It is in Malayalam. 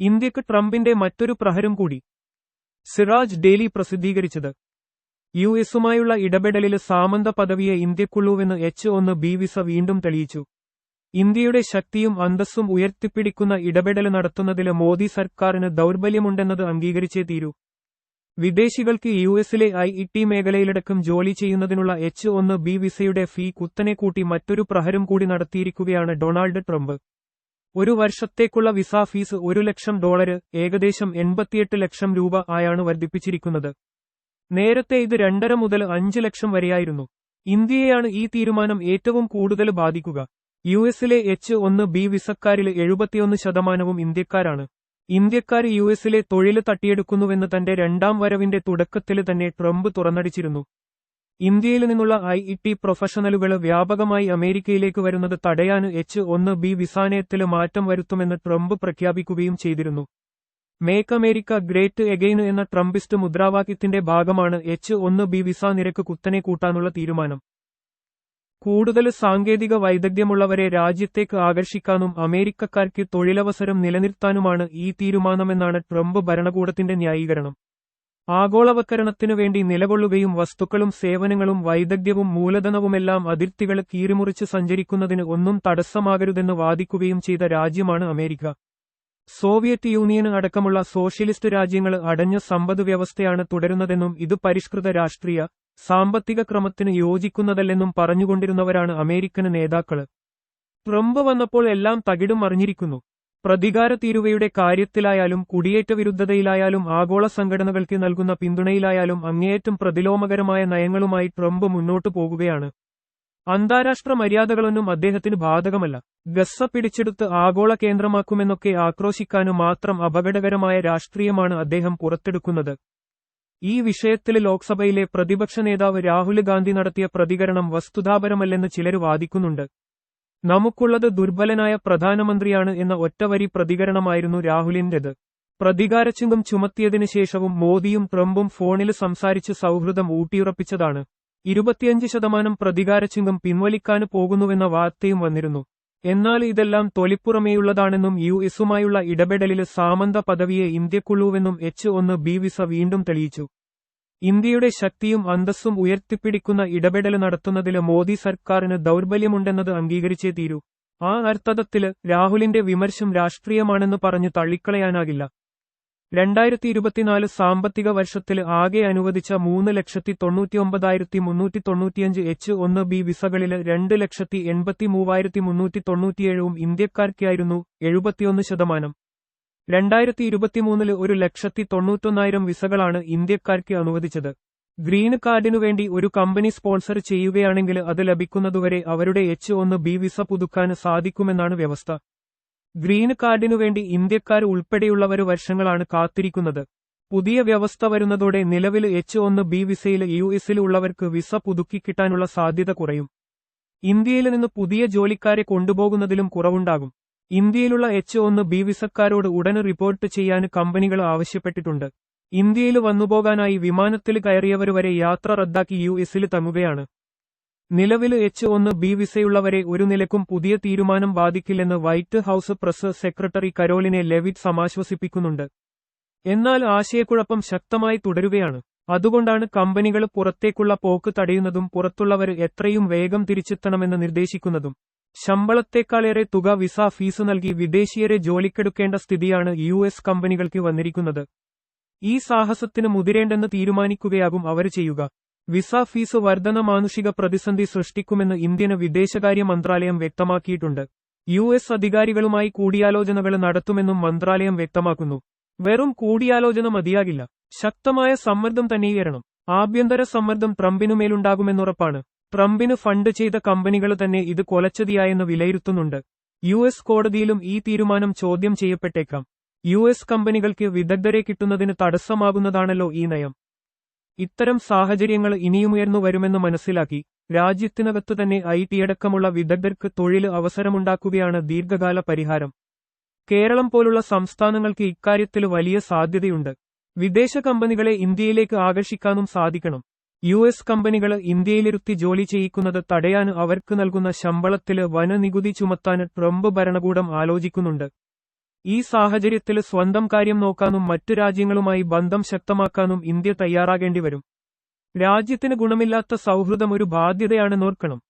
ഇന്ത്യയ്ക്ക് ട്രംപിന്റെ മറ്റൊരു പ്രഹരം കൂടി. സിറാജ് ഡെയിലി പ്രസിദ്ധീകരിച്ചത്. യു എസുമായുള്ള ഇടപെടലിൽ സാമന്ത പദവിയെ ഇന്ത്യക്കുള്ളൂവെന്ന് എച്ച് ഒന്ന് ബി വിസ വീണ്ടും തെളിയിച്ചു. ഇന്ത്യയുടെ ശക്തിയും അന്തസ്സും ഉയർത്തിപ്പിടിക്കുന്ന ഇടപെടൽ നടത്തുന്നതിൽ മോദി സർക്കാരിന് ദൗർബല്യമുണ്ടെന്നത് അംഗീകരിച്ചേ തീരൂ. വിദേശികൾക്ക് യു എസിലെ ഐ ഇ ടി മേഖലയിലടക്കം ജോലി ചെയ്യുന്നതിനുള്ള എച്ച് ഒന്ന് ബി വിസയുടെ ഫീ കുത്തനെ കൂട്ടി മറ്റൊരു പ്രഹരം കൂടി നടത്തിയിരിക്കുകയാണ് ഡൊണാൾഡ് ട്രംപ്. ഒരു വർഷത്തേക്കുള്ള വിസ ഫീസ് ഒരു ലക്ഷം ഡോളർ ഏകദേശം എൺപത്തിയെട്ട് ലക്ഷം രൂപ ആയാണ് വർദ്ധിപ്പിച്ചിരിക്കുന്നത്. നേരത്തെ ഇത് രണ്ടര മുതൽ അഞ്ച് ലക്ഷം വരെയായിരുന്നു. ഇന്ത്യയെയാണ് ഈ തീരുമാനം ഏറ്റവും കൂടുതൽ ബാധിക്കുക. യു എസിലെ എച്ച് ഒന്ന് ബി വിസക്കാരിൽ എഴുപത്തിയൊന്ന് ശതമാനവും ഇന്ത്യക്കാരാണ്. ഇന്ത്യക്കാർ യു എസിലെ തൊഴിൽ തട്ടിയെടുക്കുന്നുവെന്ന് തന്റെ രണ്ടാം വരവിന്റെ തുടക്കത്തിൽ തന്നെ ട്രംപ് തുറന്നടിച്ചിരുന്നു. ഇന്ത്യയിൽ നിന്നുള്ള ഐ ഇ ടി പ്രൊഫഷണലുകൾ വ്യാപകമായി അമേരിക്കയിലേക്ക് വരുന്നത് തടയാൻ എച്ച് ഒന്ന് ബി വിസാനയത്തിൽ മാറ്റം വരുത്തുമെന്ന് ട്രംപ് പ്രഖ്യാപിക്കുകയും ചെയ്തിരുന്നു. മേക്ക് അമേരിക്ക ഗ്രേറ്റ് എഗെയിൻ എന്ന ട്രംപിസ്റ്റ് മുദ്രാവാക്യത്തിന്റെ ഭാഗമാണ് എച്ച് ഒന്ന് ബി വിസ നിരക്ക് കുത്തനെ കൂട്ടാനുള്ള തീരുമാനം. കൂടുതൽ സാങ്കേതിക വൈദഗ്ധ്യമുള്ളവരെ രാജ്യത്തേക്ക് ആകർഷിക്കാനും അമേരിക്കക്കാർക്ക് തൊഴിലവസരം നിലനിർത്താനുമാണ് ഈ തീരുമാനമെന്നാണ് ട്രംപ് ഭരണകൂടത്തിന്റെ ന്യായീകരണം. ആഗോളവൽക്കരണത്തിനു വേണ്ടി നിലകൊള്ളുകയും വസ്തുക്കളും സേവനങ്ങളും വൈദഗ്ധ്യവും മൂലധനവുമെല്ലാം അതിർത്തികൾ കീറിമുറിച്ച് സഞ്ചരിക്കുന്നതിന് ഒന്നും തടസ്സമാകരുതെന്ന് വാദിക്കുകയും ചെയ്ത രാജ്യമാണ് അമേരിക്ക. സോവിയറ്റ് യൂണിയന് അടക്കമുള്ള സോഷ്യലിസ്റ്റ് രാജ്യങ്ങൾ അടഞ്ഞ സമ്പദ് വ്യവസ്ഥയാണ് തുടരുന്നതെന്നും ഇത് പരിഷ്കൃത രാഷ്ട്രീയ സാമ്പത്തിക ക്രമത്തിന് യോജിക്കുന്നതല്ലെന്നും പറഞ്ഞുകൊണ്ടിരുന്നവരാണ് അമേരിക്കൻ നേതാക്കൾ. ട്രംപ് വന്നപ്പോൾ എല്ലാം തകിടും മറിഞ്ഞിരിക്കുന്നു. പ്രതികാര തീരുവയുടെ കാര്യത്തിലായാലും കുടിയേറ്റ വിരുദ്ധതയിലായാലും ആഗോള സംഘടനകൾക്ക് നൽകുന്ന പിന്തുണയിലായാലും അങ്ങേയറ്റം പ്രതിലോമകരമായ നയങ്ങളുമായി ട്രംപ് മുന്നോട്ടു പോകുകയാണ്. അന്താരാഷ്ട്ര മര്യാദകളൊന്നും അദ്ദേഹത്തിന് ബാധകമല്ല. ഗസ്സ പിടിച്ചെടുത്ത് ആഗോള കേന്ദ്രമാക്കുമെന്നൊക്കെ ആക്രോശിക്കാനും മാത്രം അപകടകരമായ രാഷ്ട്രീയമാണ് അദ്ദേഹം പുറത്തെടുക്കുന്നത്. ഈ വിഷയത്തിൽ ലോക്സഭയിലെ പ്രതിപക്ഷ നേതാവ് രാഹുൽ ഗാന്ധി നടത്തിയ പ്രതികരണം വസ്തുതാപരമല്ലെന്ന് ചിലർ വാദിക്കുന്നുണ്ട്. നമുക്കുള്ളത് ദുർബലനായ പ്രധാനമന്ത്രിയാണ് എന്ന ഒറ്റവരി പ്രതികരണമായിരുന്നു രാഹുലിന്റേത് പ്രതികാരചിങ്കം ചുമത്തിയതിനു ശേഷവും മോദിയും ട്രംപും ഫോണിൽ സംസാരിച്ച് സൗഹൃദം ഊട്ടിയുറപ്പിച്ചതാണ്. ഇരുപത്തിയഞ്ച് ശതമാനം പ്രതികാരചിങ്കം പിൻവലിക്കാൻ പോകുന്നുവെന്ന വാർത്തയും വന്നിരുന്നു. എന്നാൽ ഇതെല്ലാം തൊലിപ്പുറമേയുള്ളതാണെന്നും യു എസുമായുള്ള ഇടപെടലിൽ സാമന്ത പദവിയെ ഇന്ത്യക്കുള്ളൂവെന്നും എച്ച് ഒന്ന് ബി വിസ വീണ്ടും തെളിയിച്ചു. ഇന്ത്യയുടെ ശക്തിയും അന്തസ്സും ഉയർത്തിപ്പിടിക്കുന്ന ഇടപെടൽ നടത്തുന്നതിൽ മോദി സർക്കാരിന് ദൗർബല്യമുണ്ടെന്നത് അംഗീകരിച്ചേ തീരൂ. ആ അർത്ഥതത്തിൽ രാഹുലിന്റെ വിമർശം രാഷ്ട്രീയമാണെന്ന് പറഞ്ഞു തള്ളിക്കളയാനാകില്ല. രണ്ടായിരത്തി ഇരുപത്തിനാല് സാമ്പത്തിക വർഷത്തിൽ ആകെ അനുവദിച്ച മൂന്ന് ലക്ഷത്തി തൊണ്ണൂറ്റിയൊമ്പതായിരത്തി മുന്നൂറ്റി തൊണ്ണൂറ്റിയഞ്ച് എച്ച് ഒന്ന് ബി വിസകളിൽ രണ്ട് ലക്ഷത്തി എൺപത്തി മൂവായിരത്തി മുന്നൂറ്റി തൊണ്ണൂറ്റിയേഴും ഇന്ത്യക്കാർക്കായിരുന്നു എഴുപത്തിയൊന്ന് ശതമാനം. രണ്ടായിരത്തി ഇരുപത്തിമൂന്നിൽ ഒരു ലക്ഷത്തി തൊണ്ണൂറ്റൊന്നായിരം വിസകളാണ് ഇന്ത്യക്കാർക്ക് അനുവദിച്ചത്. ഗ്രീൻ കാർഡിനു വേണ്ടി ഒരു കമ്പനി സ്പോൺസർ ചെയ്യുകയാണെങ്കിൽ അത് ലഭിക്കുന്നതുവരെ അവരുടെ എച്ച് ഒന്ന് ബി വിസ പുതുക്കാൻ സാധിക്കുമെന്നാണ് വ്യവസ്ഥ. ഗ്രീൻ കാർഡിനു വേണ്ടി ഇന്ത്യക്കാർ ഉൾപ്പെടെയുള്ളവർ വർഷങ്ങളാണ് കാത്തിരിക്കുന്നത്. പുതിയ വ്യവസ്ഥ വരുന്നതോടെ നിലവിൽ എച്ച് ഒന്ന് ബി വിസയിൽ യു എസിൽ ഉള്ളവർക്ക് വിസ പുതുക്കി കിട്ടാനുള്ള സാധ്യത കുറയും. ഇന്ത്യയിൽ നിന്ന് പുതിയ ജോലിക്കാരെ കൊണ്ടുപോകുന്നതിലും കുറവുണ്ടാകും. ഇന്ത്യയിലുള്ള എച്ച് ഒന്ന് ബി വിസക്കാരോട് ഉടനെ റിപ്പോർട്ട് ചെയ്യാൻ കമ്പനികൾ ആവശ്യപ്പെട്ടിട്ടുണ്ട്. ഇന്ത്യയിൽ വന്നുപോകാനായി വിമാനത്തിൽ കയറിയവർ വരെ യാത്ര റദ്ദാക്കി യു എസിൽ തങ്ങുകയാണ്. നിലവിൽ എച്ച് ഒന്ന് ബി വിസയുള്ളവരെ ഒരു നിലക്കും പുതിയ തീരുമാനം ബാധിക്കില്ലെന്ന് white house press secretary Karoline Leavitt സമാശ്വസിപ്പിക്കുന്നുണ്ട്. എന്നാൽ ആശയക്കുഴപ്പം ശക്തമായി തുടരുകയാണ്. അതുകൊണ്ടാണ് കമ്പനികൾ പുറത്തേക്കുള്ള പോക്ക് തടയുന്നതും പുറത്തുള്ളവർ എത്രയും വേഗം തിരിച്ചെത്തണമെന്ന് നിർദ്ദേശിക്കുന്നതും. ശമ്പളത്തേക്കാളേറെ തുക വിസ ഫീസ് നൽകി വിദേശീയരെ ജോലിക്കെടുക്കേണ്ട സ്ഥിതിയാണ് യു എസ് കമ്പനികൾക്ക് വന്നിരിക്കുന്നത്. ഈ സാഹസത്തിന് മുതിരേണ്ടെന്ന് തീരുമാനിക്കുകയാകും അവർ ചെയ്യുക. വിസ ഫീസ് വർധന മാനുഷിക പ്രതിസന്ധി സൃഷ്ടിക്കുമെന്ന് ഇന്ത്യന് വിദേശകാര്യ മന്ത്രാലയം വ്യക്തമാക്കിയിട്ടുണ്ട്. യു എസ് അധികാരികളുമായി കൂടിയാലോചനകൾ നടത്തുമെന്നും മന്ത്രാലയം വ്യക്തമാക്കുന്നു. വെറും കൂടിയാലോചന മതിയാകില്ല. ശക്തമായ സമ്മർദ്ദം തന്നെയേറണം. ആഭ്യന്തര സമ്മർദ്ദം ട്രംപിനുമേലുണ്ടാകുമെന്നുറപ്പാണ്. ട്രംപിന് ഫണ്ട് ചെയ്ത കമ്പനികൾ തന്നെ ഇത് കൊലച്ചതിയായെന്ന് വിലയിരുത്തുന്നുണ്ട്. യു എസ് കോടതിയിലും ഈ തീരുമാനം ചോദ്യം ചെയ്യപ്പെട്ടേക്കാം. യു എസ് കമ്പനികൾക്ക് വിദഗ്ധരെ കിട്ടുന്നതിന് തടസ്സമാകുന്നതാണല്ലോ ഈ നയം. ഇത്തരം സാഹചര്യങ്ങൾ ഇനിയുമുയർന്നു വരുമെന്ന് മനസ്സിലാക്കി രാജ്യത്തിനകത്തു തന്നെ ഐ ടി അടക്കമുള്ള വിദഗ്ധർക്ക് തൊഴിൽ അവസരമുണ്ടാക്കുകയാണ് ദീർഘകാല പരിഹാരം. കേരളം പോലുള്ള സംസ്ഥാനങ്ങൾക്ക് ഇക്കാര്യത്തിൽ വലിയ സാധ്യതയുണ്ട്. വിദേശ കമ്പനികളെ ഇന്ത്യയിലേക്ക് ആകർഷിക്കാനും സാധിക്കണം. യു എസ് കമ്പനികൾ ഇന്ത്യയിലിരുത്തി ജോലി ചെയ്യിക്കുന്നത് തടയാൻ അവർക്ക് നൽകുന്ന ശമ്പളത്തിൽ വനനികുതി ചുമത്താൻ ട്രംപ് ഭരണകൂടം ആലോചിക്കുന്നുണ്ട്. ഈ സാഹചര്യത്തിൽ സ്വന്തം കാര്യം നോക്കാനും മറ്റു രാജ്യങ്ങളുമായി ബന്ധം ശക്തമാക്കാനും ഇന്ത്യ തയ്യാറാകേണ്ടി വരും രാജ്യത്തിന് ഗുണമില്ലാത്ത സൗഹൃദം ഒരു ബാധ്യതയാണെന്നോർക്കണം